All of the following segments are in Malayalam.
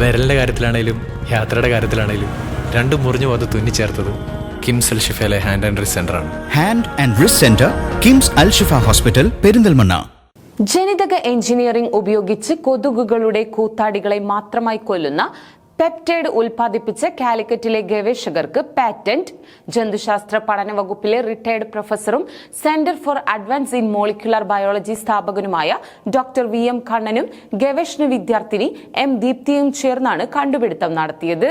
വിരലിന്റെ കാര്യത്തിലാണേലും യാത്രയുടെ കാര്യത്തിലാണേലും രണ്ടും മുറിഞ്ഞു പോകാതെ തുന്നിച്ചേർത്തത് കിംസ് അൽ ഷിഫയിലെ ഹാൻഡ് ആൻഡ് റിസ് ആണ്. Hand and wrist centre KIMS Al Shifa hospital Perinthalmanna. ജനിതക എഞ്ചിനീയറിംഗ് ഉപയോഗിച്ച് കൊതുകുകളുടെ കൂത്താടികളെ മാത്രമായി കൊല്ലുന്ന പെപ്റ്റൈഡ് ഉൽപ്പാദിപ്പിച്ച കാലിക്കറ്റിലെ ഗവേഷകർക്ക് പാറ്റന്റ് ജന്തുശാസ്ത്ര പഠന വകുപ്പിലെ retired പ്രൊഫസറും centre for advance in molecular biology സ്ഥാപകനുമായ doctor V M കണ്ണനും ഗവേഷണ വിദ്യാർത്ഥിനി എം ദീപ്തിയും ചേർന്നാണ് കണ്ടുപിടുത്തം നടത്തിയത്.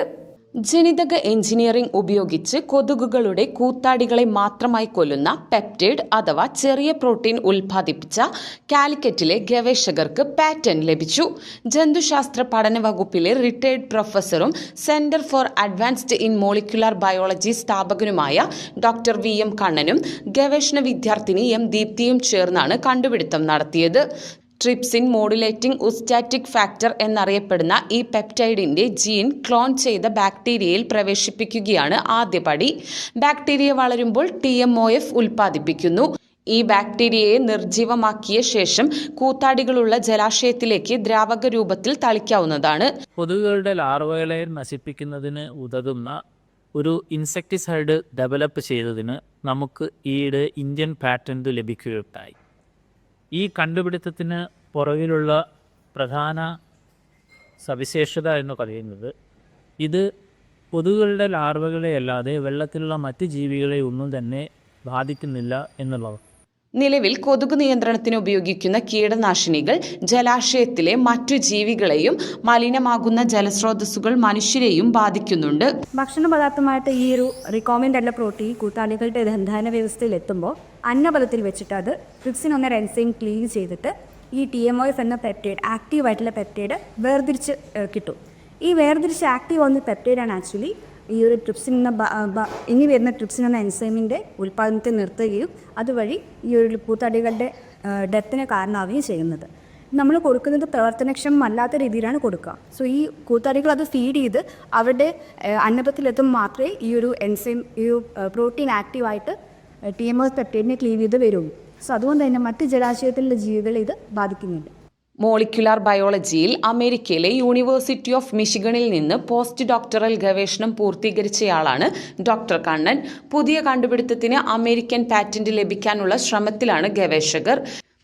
ജനിതക എഞ്ചിനീയറിംഗ് ഉപയോഗിച്ച് കൊതുകുകളുടെ കൂത്താടികളെ മാത്രമായി കൊല്ലുന്ന പെപ്റ്റൈഡ് അഥവാ ചെറിയ പ്രോട്ടീൻ ഉൽപ്പാദിപ്പിച്ച കാലിക്കറ്റിലെ ഗവേഷകർക്ക് പാറ്റന്റ് ലഭിച്ചു. ജന്തുശാസ്ത്ര പഠന വകുപ്പിലെ retired പ്രൊഫസറും centre for advanced in molecular biology സ്ഥാപകനുമായ doctor V M കണ്ണനും ഗവേഷണ വിദ്യാർത്ഥിനി എം ദീപ്തിയും ചേർന്നാണ് കണ്ടുപിടുത്തം നടത്തിയത്. ട്രിപ്സിൻ മോഡുലേറ്റിംഗ് ഉസ്റ്റാറ്റിക് ഫാക്ടർ എന്നറിയപ്പെടുന്ന ഈ പെപ്റ്റൈഡിന്റെ ജീൻ ക്ലോൺ ചെയ്ത ബാക്ടീരിയയിൽ പ്രവേശിപ്പിക്കുകയാണ് ആദ്യപടി. ബാക്ടീരിയ വളരുമ്പോൾ ടി എം ഒ എഫ് ഉൽപ്പാദിപ്പിക്കുന്നു. ഈ ബാക്ടീരിയയെ നിർജീവമാക്കിയ ശേഷം കൂത്താടികളുള്ള ജലാശയത്തിലേക്ക് ദ്രാവക രൂപത്തിൽ തളിക്കാവുന്നതാണ്. കൊതുകുകളുടെ ലാർവകളെ നശിപ്പിക്കുന്നതിന് ഉതകുന്ന ഒരു ഇൻസെക്ടിസൈഡ് ഡെവലപ്പ് ചെയ്തതിന് നമുക്ക് ഈയിടെ ഇന്ത്യൻ പാറ്റന്റ് ലഭിക്കുകയുണ്ടായി. ഈ കണ്ടുപിടുത്തത്തിന് പുറകിലുള്ള പ്രധാന സവിശേഷത എന്ന് പറയുന്നത് ഇത് കൊതുകുകളുടെ ലാർവകളെ അല്ലാതെ വെള്ളത്തിലുള്ള മറ്റ് ജീവികളെ ഒന്നും തന്നെ ബാധിക്കുന്നില്ല എന്നുള്ളതാണ്. നിലവിൽ കൊതുക് നിയന്ത്രണത്തിന് ഉപയോഗിക്കുന്ന കീടനാശിനികൾ ജലാശയത്തിലെ മറ്റു ജീവികളെയും മലിനമാകുന്ന ജലസ്രോതസ്സുകൾ മനുഷ്യരെയും ബാധിക്കുന്നുണ്ട്. ഭക്ഷണ പദാർത്ഥമായിട്ട് ഈ ഒരു റിക്കോമിന്റ് അല്ല പ്രോട്ടീൻ കൂട്ടാളികളുടെ ദന്താന വ്യവസ്ഥയിൽ എത്തുമ്പോൾ അന്നപദത്തിൽ വെച്ചിട്ട് അത് ട്രിപ്സിൻ ഒന്നര എൻസൈം ക്ലീൻ ചെയ്തിട്ട് ഈ ടി എം ഒ എഫ് എന്ന പെപ്റ്റൈഡ് ആക്റ്റീവ് ആയിട്ടുള്ള പെപ്റ്റൈഡ് വേർതിരിച്ച് കിട്ടും. ഈ വേർതിരിച്ച് ആക്റ്റീവ് ആവുന്ന പെപ്റ്റൈഡാണ് ആക്ച്വലി ഈ ഒരു ട്രിപ്സിൻ എന്ന ഇനി വരുന്ന ട്രിപ്സിൻ എന്ന എൻസൈമിന്റെ ഉൽപ്പാദനത്തെ നിർത്തുകയും അതുവഴി ഈ ഒരു പൂത്തടികളുടെ ഡെത്തിന് കാരണമാവുകയും ചെയ്യുന്നത്. നമ്മൾ കൊടുക്കുന്നത് പ്രവർത്തനക്ഷമമല്ലാത്ത രീതിയിലാണ് കൊടുക്കുക. സോ ഈ കൂത്താടികൾ അത് ഫീഡ് ചെയ്ത് അവരുടെ അന്നപത്തിലെത്തും മാത്രമേ ഈ ഒരു എൻസൈം ഈ പ്രോട്ടീൻ ആക്റ്റീവായിട്ട് ടി എം എസ് പെപ്റ്റൈഡിനെ ക്ലീവ് ചെയ്ത് വരുള്ളൂ സോ അതുകൊണ്ട് തന്നെ മറ്റ് ജലാശയത്തിലുള്ള ജീവികളെ ഇത് ബാധിക്കുന്നുണ്ട്. മോളിക്യുലാർ ബയോളജിയിൽ അമേരിക്കയിലെ യൂണിവേഴ്സിറ്റി ഓഫ് മിഷിഗണിൽ നിന്ന് പോസ്റ്റ് ഡോക്ടറൽ ഗവേഷണം പൂർത്തീകരിച്ചയാളാണ് ഡോക്ടർ കണ്ണൻ. പുതിയ കണ്ടുപിടുത്തത്തിന് അമേരിക്കൻ പാറ്റന്റ് ലഭിക്കാനുള്ള ശ്രമത്തിലാണ് ഗവേഷകർ.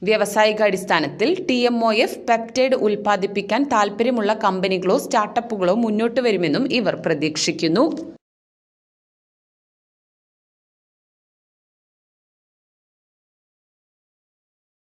വ്യാവസായിക അടിസ്ഥാനത്തിൽ T M O F peptide ഉൽപ്പാദിപ്പിക്കാൻ താൽപ്പര്യമുള്ള കമ്പനികളോ സ്റ്റാർട്ടപ്പുകളോ മുന്നോട്ട് വരുമെന്നും ഇവർ പ്രതീക്ഷിക്കുന്നു.